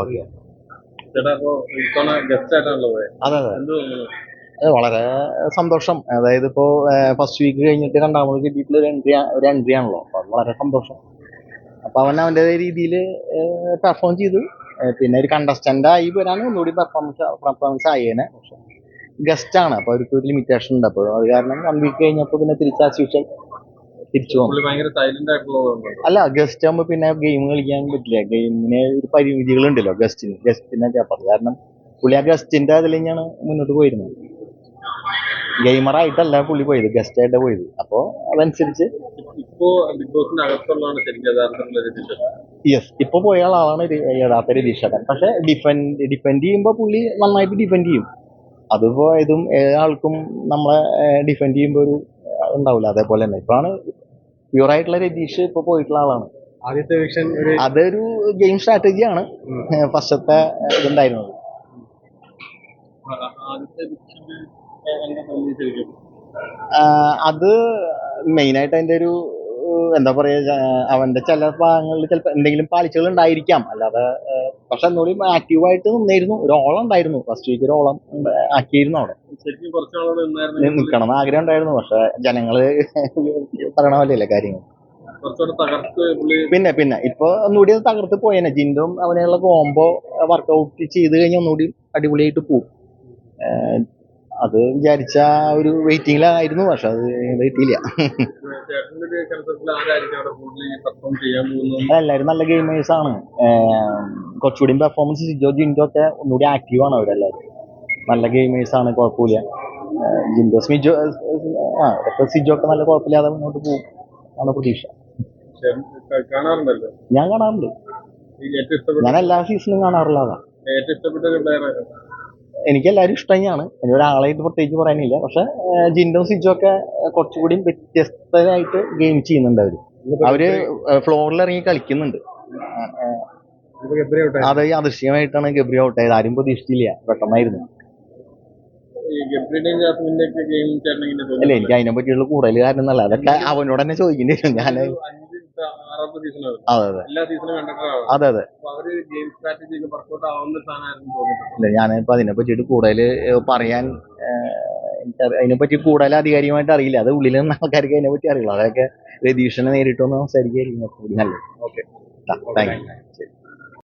Okay. അതെ അതെ. വളരെ സന്തോഷം. അതായത് ഇപ്പോ ഫസ്റ്റ് വീക്ക് കഴിഞ്ഞിട്ട് രണ്ടാമത് കിട്ടിയിട്ടുള്ള ഒരു എൻട്രി ഒരു എൻട്രി ആണല്ലോ. അപ്പൊ വളരെ സന്തോഷം. അപ്പൊ അവൻ അവന്റെതായ രീതിയിൽ പെർഫോം ചെയ്തു. പിന്നെ ഒരു കണ്ടസ്റ്റന്റ് ആയി വരാനും ഒന്നുകൂടി പെർഫോമൻസ് പെർഫോമൻസ് ആയേനെ. പക്ഷെ ഗസ്റ്റ് ആണ്. അപ്പൊ അവർക്ക് ഒരു ലിമിറ്റേഷൻ ഉണ്ട്. അപ്പോൾ അത് കാരണം വൺ വീക്ക് കഴിഞ്ഞപ്പോൾ പിന്നെ തിരിച്ച് ആസ് യൂഷ്വൽ തിരിച്ചു ഭയങ്കര അല്ല ഗസ്റ്റ് ആകുമ്പോൾ പിന്നെ ഗെയിം കളിക്കാൻ പറ്റില്ല. ഗെയിമിന് ഒരു പരിമിതികളുണ്ടല്ലോ ഗസ്റ്റിന് ഗസ്റ്റിനെ അപ്പം അത് കാരണം പുള്ളി ആ ഗസ്റ്റിന്റെ അതിൽ തന്നെയാണ് മുന്നോട്ട് പോയിരുന്നത്. ഗെയിമറായിട്ടല്ല പുള്ളി പോയത് ഗസ്റ്റ് ആയിട്ട് പോയത്. അപ്പോൾ അതനുസരിച്ച് യെസ് ഇപ്പൊ പോയ ആളാണ് യഥാർത്ഥ രതീക്ഷകൻ പക്ഷെ ഡിഫെൻഡ് ഡിഫെൻഡ് ചെയ്യുമ്പോ പുള്ളി നന്നായിട്ട് ഡിഫെൻഡ് ചെയ്യും. അതിപ്പോ ഇതും ഏതാൾക്കും നമ്മളെ ഡിഫെൻഡ് ചെയ്യുമ്പോൾ ഒരു ഉണ്ടാവില്ല. അതേപോലെ തന്നെ. ഇപ്പാണ് പ്യൂർ ആയിട്ടുള്ള രതീഷ് ഇപ്പൊ പോയിട്ടുള്ള ആളാണ്. ആദ്യത്തെ വിഷൻ ഒരു അതൊരു ഗെയിം സ്ട്രാറ്റജിയാണ് ഫസ്റ്റത്തെ ഇതുണ്ടായിരുന്നത്. അത് മെയിനായിട്ട് അതിന്റെ ഒരു എന്താ പറയുക അവന്റെ ചില ഭാഗങ്ങളിൽ ചിലപ്പോൾ എന്തെങ്കിലും പാളിച്ചകൾ ഉണ്ടായിരിക്കാം. അല്ലാതെ പക്ഷെ ഒന്നുകൂടി ആക്റ്റീവായിട്ട് നിന്നായിരുന്നു. ഒരു ഓളം ഉണ്ടായിരുന്നു. ഫസ്റ്റ് വീക്ക് ഒരു ഓളം ആക്കിയിരുന്നു അവിടെ. നിൽക്കണം എന്ന് ആഗ്രഹം ഉണ്ടായിരുന്നു. പക്ഷെ ജനങ്ങൾ പറയണ പോലെയല്ലേ കാര്യങ്ങൾ. പിന്നെ പിന്നെ ഇപ്പൊ ഒന്നുകൂടി അത് തകർത്ത് പോയേനെ. ജിൻഡും അവനെയുള്ള കോംബോ വർക്കൗട്ട് ചെയ്ത് കഴിഞ്ഞാൽ ഒന്നുകൂടി അടിപൊളിയായിട്ട് പോകും അത് വിചാരിച്ച ഒരു വെയിറ്റിംഗിലായിരുന്നു പക്ഷെ അത് പോകുന്നത് എല്ലാവരും നല്ല ഗെയിമേഴ്സ് ആണ്. കുറച്ചുകൂടി പെർഫോമൻസ് സിജോ ജിൻഡോ ഒക്കെ ഒന്നുകൂടി ആക്റ്റീവ് ആണ് അവരെല്ലാവരും നല്ല ഗെയിമേഴ്സ് ആണ് കുഴപ്പമില്ല. ജിൻഡോ സ്മിജോ ആ സിജോ ഒക്കെ നല്ല കുഴപ്പമില്ലാതെ മുന്നോട്ട് പോകും. ആണ് പ്രതീക്ഷ. ഞാൻ കാണാറുണ്ട്. ഞാൻ എല്ലാ സീസണും കാണാറുള്ളതാണ്. ഏറ്റവും ഇഷ്ടപ്പെട്ട ഒരു പ്ലെയർ എനിക്ക് എല്ലാവരും ഇഷ്ടം തന്നെയാണ് ഇനി ഒരാളായിട്ട് പ്രത്യേകിച്ച് പറയാനില്ല. പക്ഷെ ജിൻഡോ സിജോ ഒക്കെ കുറച്ചുകൂടി വ്യത്യസ്തരായിട്ട് ഗെയിം ചെയ്യുന്നുണ്ട് അവർ. അവർ ഫ്ലോറിൽ ഇറങ്ങി കളിക്കുന്നുണ്ട്. അത് യാദൃശ്യമായിട്ടാണ് ഗബ്രി ഔട്ട് ആയത്. ആരും പ്രതീക്ഷിച്ചില്ല. പെട്ടെന്നായിരുന്നു. അല്ല എനിക്ക് അതിനെ പറ്റിയുള്ള കൂടുതൽ കാരണം എന്നല്ല അതൊക്കെ അവനോട് തന്നെ ചോദിക്കേണ്ടി വരും. ഞാൻ അതെ അതെ. അതെ അതെ. ഞാനിപ്പോ അതിനെ പറ്റിയിട്ട് കൂടുതൽ പറയാൻ അതിനെ പറ്റി കൂടുതൽ അധികാരികമായിട്ട് അറിയില്ല. അത് ഉള്ളിൽ നിന്ന് ആൾക്കാർക്ക് അതിനെ പറ്റി അറിയില്ല അതൊക്കെ രതീഷിനെ നേരിട്ടൊന്ന് സംസാരിക്കുകയായിരിക്കും നല്ലത്. Okay thank you. ശരി.